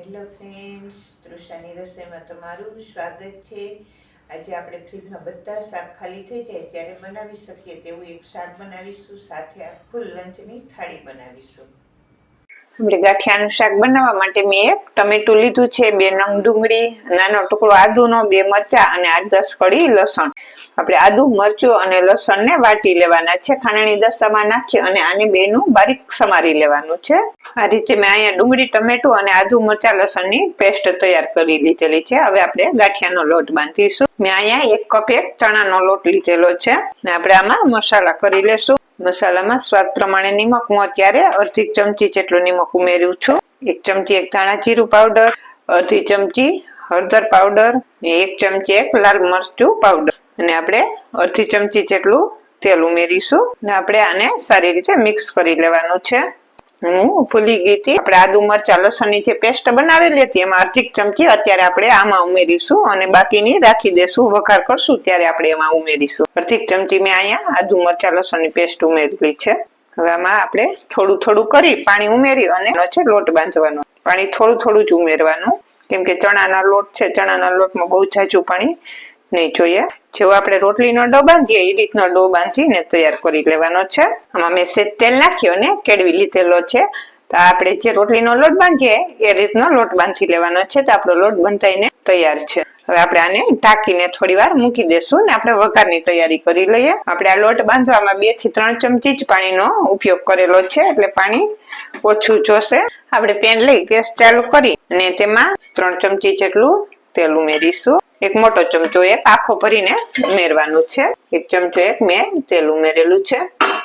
Hello friends, તૃષાની રસોઈમાં તમારું સ્વાગત છે. આજે આપણે ફ્રીજમાં બધા શાક ખાલી થઈ જાય ત્યારે બનાવી શકીએ તેવું એક શાક બનાવીશું, સાથે ફૂલ લંચની થાળી બનાવીશું. ગાંઠિયાનું શાક બનાવવા માટે મેં એક ટમેટું લીધું છે, બે નંગ ડુંગળી, નાનો ટુકડો આદુનો, બે મરચા અને આઠ દસ કળી લસણ. આપણે આદુ, મરચું અને લસણને વાટી લેવાના છે. ખાંડણી દસ્તામાં નાખી અને આને બેનું બારીક સમારી લેવાનું છે. આ રીતે મેં અહીંયા ડુંગળી, ટમેટું અને આદુ, મરચા, લસણની પેસ્ટ તૈયાર કરી લીધેલી છે. હવે આપણે ગાંઠિયાનો લોટ બાંધીશું. મેં અહીંયા એક કપ એક ચણાનો લોટ લીધેલો છે. ને આપણે આમાં મસાલા કરી લેશું. મસાલામાં સ્વાદ પ્રમાણે નિમક. હું અત્યારે અડધી ચમચી જેટલું નિમક ઉમેર્યું છું. એક ચમચી એક ધાણા જીરું પાવડર, અડધી ચમચી હળદર પાવડર ને એક ચમચી એક લાલ મરચું પાવડર. અને આપણે અડધી ચમચી જેટલું તેલ ઉમેરીશું. ને આપણે આને સારી રીતે મિક્સ કરી લેવાનું છે. હું ભૂલી ગઈ હતી. આપણે આદુ મરચા, લસણની જે પેસ્ટ બનાવેલી હતી, એમાં અડધી ચમચી અત્યારે આપણે આમાં ઉમેરીશું અને બાકીની રાખી દેશું, વઘાર કરશું, ત્યારે આપણે એમાં ઉમેરીશું. અડધી ચમચી મેં અહીંયા આદુ મરચા, લસણની પેસ્ટ ઉમેરેલી છે. હવે આમાં આપણે થોડું થોડું કરી પાણી ઉમેરી અને છે લોટ બાંધવાનો. પાણી થોડું થોડું જ ઉમેરવાનું. કેમ કે ચણાના લોટ છે, ચણાના લોટમાં બહુ જાજુ પાણી નહીં જોઈએ. જેવો આપણે રોટલીનો ડો બાંધીએ એ રીતનો ડો બાંધીને તૈયાર કરી લેવાનો છે. આમાં મેં સેજ તેલ નાખ્યો અને કેળવી લીધેલો છે. તો આપણે જે રોટલીનો લોટ બાંધીએ, એ રીતનો લોટ બાંધી લેવાનો છે. તો આપણો લોટ બંધાઈને તૈયાર છે. હવે આપણે આને ઢાંકીને થોડી વાર મૂકી દેશું ને આપણે વઘારની તૈયારી કરી લઈએ. આપણે આ લોટ બાંધવામાં બેથી ત્રણ ચમચી જ પાણીનો ઉપયોગ કરેલો છે, એટલે પાણી ઓછું જોશે. આપણે પેન લઈ ગેસ ચાલુ કરી અને તેમાં ત્રણ ચમચી જેટલું તેલ ઉમેરીશું. એક મોટો ચમચો એક આખો ભરીને ઉમેરવાનું છે. એક ચમચો એક મેં તેલ ઉમેરેલું છે.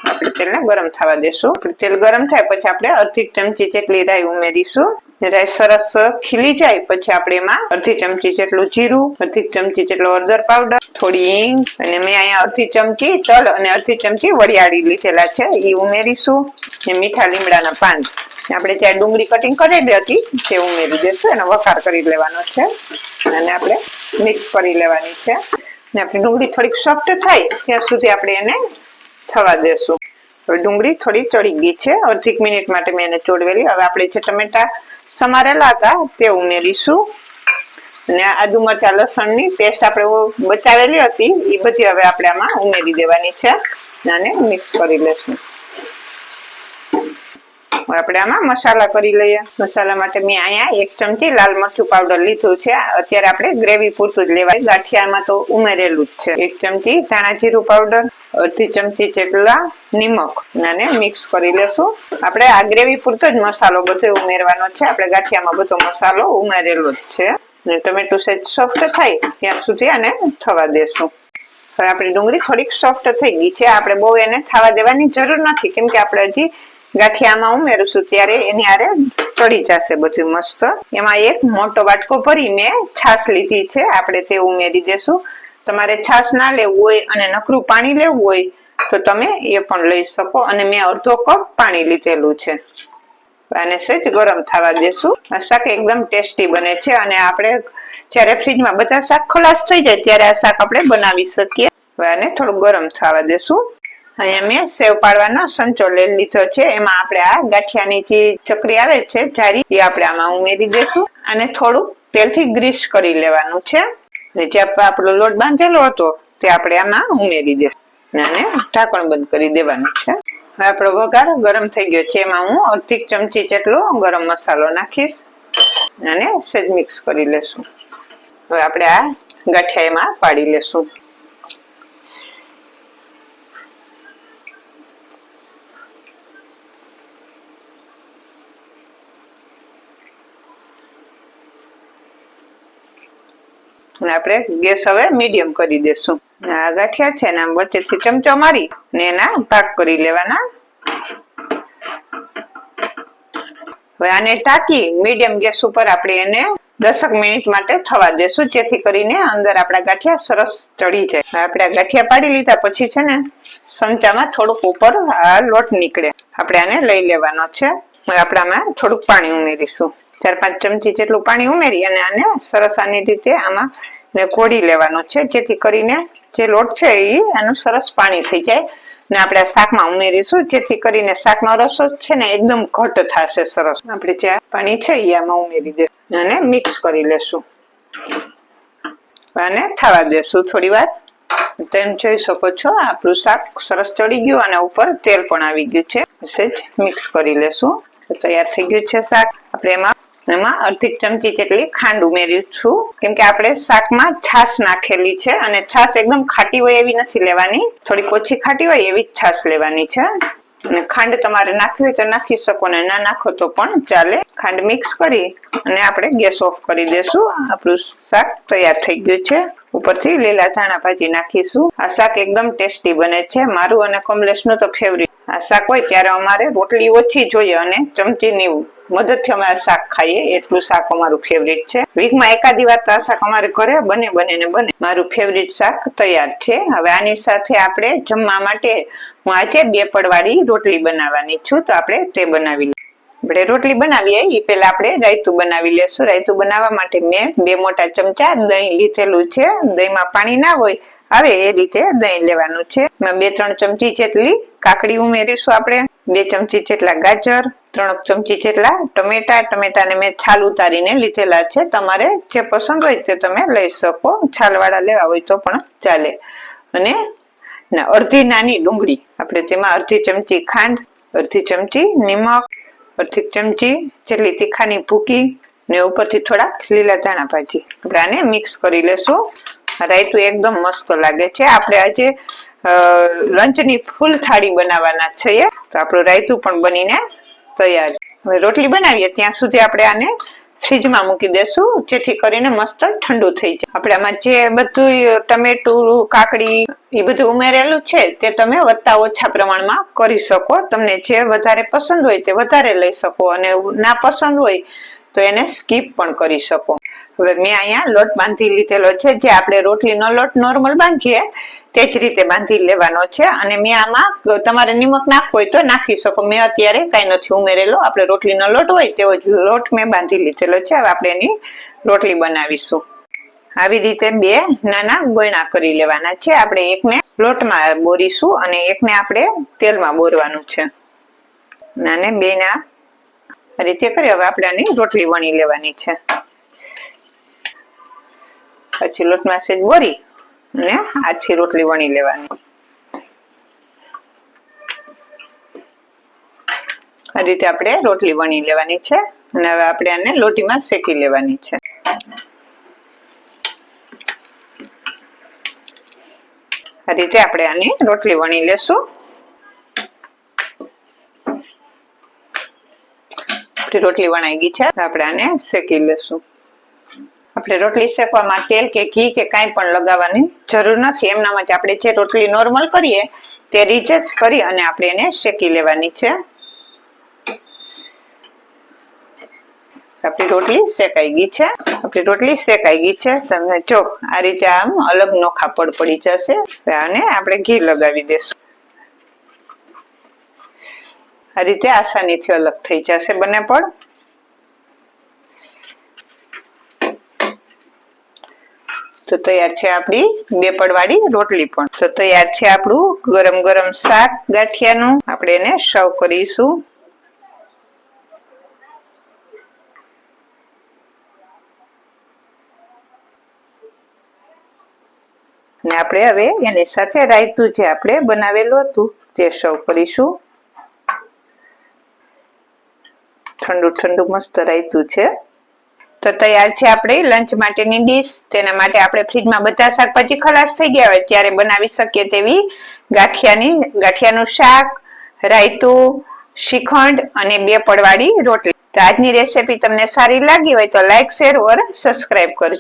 આપણે તેલને ગરમ થવા દેશું. તેલ ગરમ થાય પછી આપણે અડધી ચમચી જેટલી રાઈ ઉમેરીશું. રાઈ સરસ ખીલી જાય પછી આપણે એમાં અડધી ચમચી જેટલું જીરું, અડધી ચમચી જેટલો હળદર પાવડર, થોડી હિંગ અને મેં અહીંયા અડધી ચમચી તલ અને અડધી ચમચી વરિયાળી લીધેલા છે. એ ઉમેરીશું. મીઠા લીમડાના પાન આપણે ત્યાં ડુંગળી કટિંગ કરેલી હતી તે ઉમેરી દેશું એનો વઘાર કરી લેવાનો છે. અને આપણે મિક્સ કરી લેવાની છે. ને આપણી ડુંગળી થોડીક સોફ્ટ થાય, ત્યાં સુધી આપણે એને થવા દેશું. હવે ડુંગળી થોડી ચડી ગઈ છે. અડધીક મિનિટ માટે મેં એને ચોડવેલી હવે આપણે જે ટમેટા સમારેલા હતા, તે ઉમેરીશું. અને આદુ મરચા લસણની પેસ્ટ આપણે બચાવેલી હતી, એ બધી હવે આપણે આમાં ઉમેરી દેવાની છે. અને મિક્સ કરી લેશું. આપણે આમાં મસાલા કરી લઈએ. મસાલા માટે મેં અહીંયા એક ચમચી લાલ મરચું પાવડર લીધું છે. અત્યારે આપણે ગ્રેવી પૂરતું જ લેવાય. ગાંઠિયામાં તો ઉમેરેલું જ છે. એક ચમચી ધાણા જીરું પાવડર અડધી ચમચી જેટલા નિમક. અને મિક્સ કરી લેશું. આપણે આ ગ્રેવી પૂરતો જ મસાલો બધો ઉમેરવાનો છે. આપણે ગાંઠિયામાં બધો મસાલો ઉમેરેલો જ છે. અને ટમેટું સેજ સોફ્ટ થાય ત્યાં સુધી આને થવા દેશું. હવે આપણી ડુંગળી થોડીક સોફ્ટ થઈ ગઈ છે. આપણે બહુ એને થવા દેવાની જરૂર નથી. કેમ કે આપણે હજી ગાંઠિયામાં ઉમેરશું ત્યારે એની આરે ચડી જશે બધું મસ્ત. એમાં એક મોટો વાટકો ભરી મેં છાશ લીધી છે. આપણે તે ઉમેરી દેશું. તમારે છાશ ના લેવું હોય અને નકરું પાણી લેવું હોય તો તમે એ પણ લઈ શકો. અને મેં અડધો કપ પાણી લીધેલું છે. અને સહેજ ગરમ થવા દેશું. શાક એકદમ ટેસ્ટી બને છે અને આપણે જ્યારે ફ્રીજમાં બધા શાક ખલાસ થઈ જાય ત્યારે આ શાક આપણે બનાવી શકીએ. અને થોડું ગરમ થવા દેશું. અહીંયા મેં સેવ પાડવાનો સંચો લઈ લીધો છે. એમાં આપણે આ ગાંઠિયાની જે ચકરી આવે છે, જારી, એ આપણે આમાં ઉમેરી દેશું અને થોડું તેલથી ગ્રીસ કરી લેવાનું છે. જે આપણો લોટ બાંધેલો હતો, તે આપણે આમાં ઉમેરી દેશું. અને ઢાંકણ બંધ કરી દેવાનું છે. હવે આપણો વઘાર ગરમ થઈ ગયો છે. એમાં હું અડધી ચમચી જેટલો ગરમ મસાલો નાખીશ અને સેજ મિક્સ કરી લેશું. હવે આપણે આ ગાંઠિયા એમાં પાડી લેશું. અને આપણે ગેસ હવે મીડિયમ કરી દેશું. આ ગાંઠિયા છે આમ વચ્ચેથી ચમચો મારી ને એના ભાગ કરી લેવાના. હવે આને ટાંકી મીડિયમ ગેસ ઉપર આપણે એને દસક મિનિટ માટે થવા દેશું, જેથી કરીને અંદર આપણા ગાંઠિયા સરસ ચડી જાય. આપણે ગાંઠિયા પાડી લીધા પછી છે ને સંચામાં થોડુંક ઉપર આ લોટ નીકળે. આપણે આને લઈ લેવાનો છે. આપણામાં થોડુંક પાણી ઉમેરીશું. ચાર પાંચ ચમચી જેટલું પાણી ઉમેરી અને આને સરસ આની રીતે આમાં ને કોળી લેવાનું છે. જેથી કરીને જે લોટ છે એ એનું સરસ પાણી થઈ જાય ને આપણે શાકમાં ઉમેરીશું. જેથી કરીને શાકનો રસો છે ને એકદમ ઘટ થશે સરસ. આપણે જે પાણી છે એ આમાં ઉમેરી દે અને મિક્સ કરી લેશું. અને થવા દેશું થોડી વાર. તેમ જોઈ શકો છો, આપણું શાક સરસ ચડી ગયું અને ઉપર તેલ પણ આવી ગયું છે. સેજ મિક્સ કરી લેશું. તૈયાર થઈ ગયું છે શાક. આપણે એમાં એમાં અડધી ચમચી જેટલી ખાંડ ઉમેર્યું છું. કેમ કે આપણે શાકમાં છાશ નાખેલી છે અને છાશ એકદમ ખાટી હોય એવી નથી લેવાની. થોડીક ઓછી ખાટી હોય એવી જ છાશ લેવાની છે. અને ખાંડ તમારે નાખવી હોય તો નાખી શકો ને ના નાખો તો પણ ચાલે. ખાંડ મિક્સ કરી અને આપણે ગેસ ઓફ કરી દેશું. આપણું શાક તૈયાર થઈ ગયું છે. ઉપરથી લીલા ધાણા ભાજી નાખીશું. આ શાક એકદમ ટેસ્ટી બને છે. મારું અને કમલેશનું તો ફેવરિટ આ શાક હોય ત્યારે અમારે રોટલી ઓછી જોઈએ અને ચમચીની મદદથી અમે શાક ખાઈએ. એટલું શાક અમારું ફેવરિટ છે. વીકમાં એકાદી વાર આ શાક અમારે ઘરે બને બને ને બને. મારું ફેવરિટ શાક તૈયાર છે. હવે આની સાથે આપણે જમવા માટે હું આજે બે પડવાળી રોટલી બનાવવાની છું. તો આપણે તે બનાવી લઈએ. આપણે રોટલી બનાવીએ. એ પેલા આપણે રાયતું બનાવી લેશું. રાયતું બનાવવા માટે મેં બે મોટા ચમચા દહીં લીધેલું છે. દહીંમાં પાણી ના હોય આવે એ રીતે દહીં લેવાનું છે. બે ત્રણ ચમચી જેટલી કાકડી ઉમેરીશું આપણે. બે ચમચી જેટલા ગાજર, ત્રણ ચમચી જેટલા ટમેટા. ટમેટાને મેં છાલ ઉતારીને લીધેલા છે. તમારે જે પસંદ હોય તે તમે લઈ શકો. છાલવાળા લેવા હોય તો પણ ચાલે. અને અડધી નાની ડુંગળી. આપણે તેમાં અડધી ચમચી ખાંડ, અડધી ચમચી નિમક, અડધી ચમચી જેટલી તીખાની ભૂકી ને ઉપરથી થોડા લીલા ધાણા ભાજી. આપણે આને મિક્સ કરી લેશું. રાયતું એકદમ મસ્ત લાગે છે. આપણે આજે લંચની ફૂલ થાળી બનાવવાના છીએ તો આપણું રાયતું પણ બનીને તૈયાર હવે રોટલી બનાવીએ, ત્યાં સુધી આપણે આને ફ્રીજમાં મૂકી દેશું, જેથી કરીને મસ્ત ઠંડુ થઈ જાય. આપણે આમાં જે બધું ટમેટું, કાકડી, એ બધું ઉમેરેલું છે, તે તમે વધતા ઓછા પ્રમાણમાં કરી શકો. તમને જે વધારે પસંદ હોય તે વધારે લઈ શકો. અને ના પસંદ હોય તો એને સ્કીપ પણ કરી શકો. હવે મેં અહીંયા લોટ બાંધી લીધેલો છે. જે આપણે રોટલીનો લોટ નોર્મલ બાંધીએ, તે જ રીતે બાંધી લેવાનો છે. અને મેં આમાં તમારે નિમક નાખવો હોય તો નાખી શકો. મેં અત્યારે કાંઈ નથી ઉમેરેલો. આપણે રોટલીનો લોટ હોય તેવો જ લોટ મેં બાંધી લીધેલો છે. હવે આપણે એની રોટલી બનાવીશું. આવી રીતે બે નાના ગોયણા કરી લેવાના છે. આપણે એકને લોટમાં બોરીશું અને એકને આપણે તેલમાં બોરવાનું છે. નાને બે ના આ રીતે કરી હવે આપણે આની રોટલી વણી લેવાની છે. પછી લોટમાં સેજ બોરી અને આછી રોટલી વણી લેવાની. આ રીતે આપણે રોટલી વણી લેવાની છે અને હવે આપણે આને લોટીમાં શેકી લેવાની છે. આ રીતે આપણે આની રોટલી વણી લેશું. આપણી રોટલી વણાઈ ગઈ છે. આપણે આને શેકી લેશું. આપણે રોટલી શેકવામાં તેલ કે ઘી કે કાંઈ પણ લગાવવાની જરૂર નથી. એમનામાં જ આપણે જે રોટલી નોર્મલ કરીએ તે જ કરી અને આપણે એને શેકી લેવાની છે. આપણી રોટલી શેકાઈ ગઈ છે. આપણી રોટલી શેકાઈ ગઈ છે. તમને જો આ રીતે આમ અલગ નોખા પડ પડી જશે આને આપણે ઘી લગાવી દેશું. આ રીતે આસાનીથી અલગ થઈ જશે બંને પણ તો તૈયાર છે આપણી બે પડવાળી રોટલી પણ. તો તૈયાર છે આપણું ગરમ ગરમ શાક ગાંઠિયાનું. આપણે એને સર્વ કરીશું. ને આપણે હવે એની સાથે રાયતું જે આપણે બનાવેલું હતું તે સર્વ કરીશું. ઠંડુ ઠંડુ મસ્ત રાયતું છે. તો તૈયાર છે આપણે લંચ માટેની ડીશ તેના માટે આપણે ફ્રીજમાં બધા શાકભાજી ખલાસ થઈ ગયા હોય ત્યારે બનાવી શકીએ તેવી ગાંઠિયાની, ગાંઠિયાનું શાક, રાયતું, શ્રીખંડ અને બે પડવાળી રોટલી. તો આજની રેસીપી તમને સારી લાગી હોય તો લાઈક શેર ઓર સબસ્ક્રાઈબ કરજો.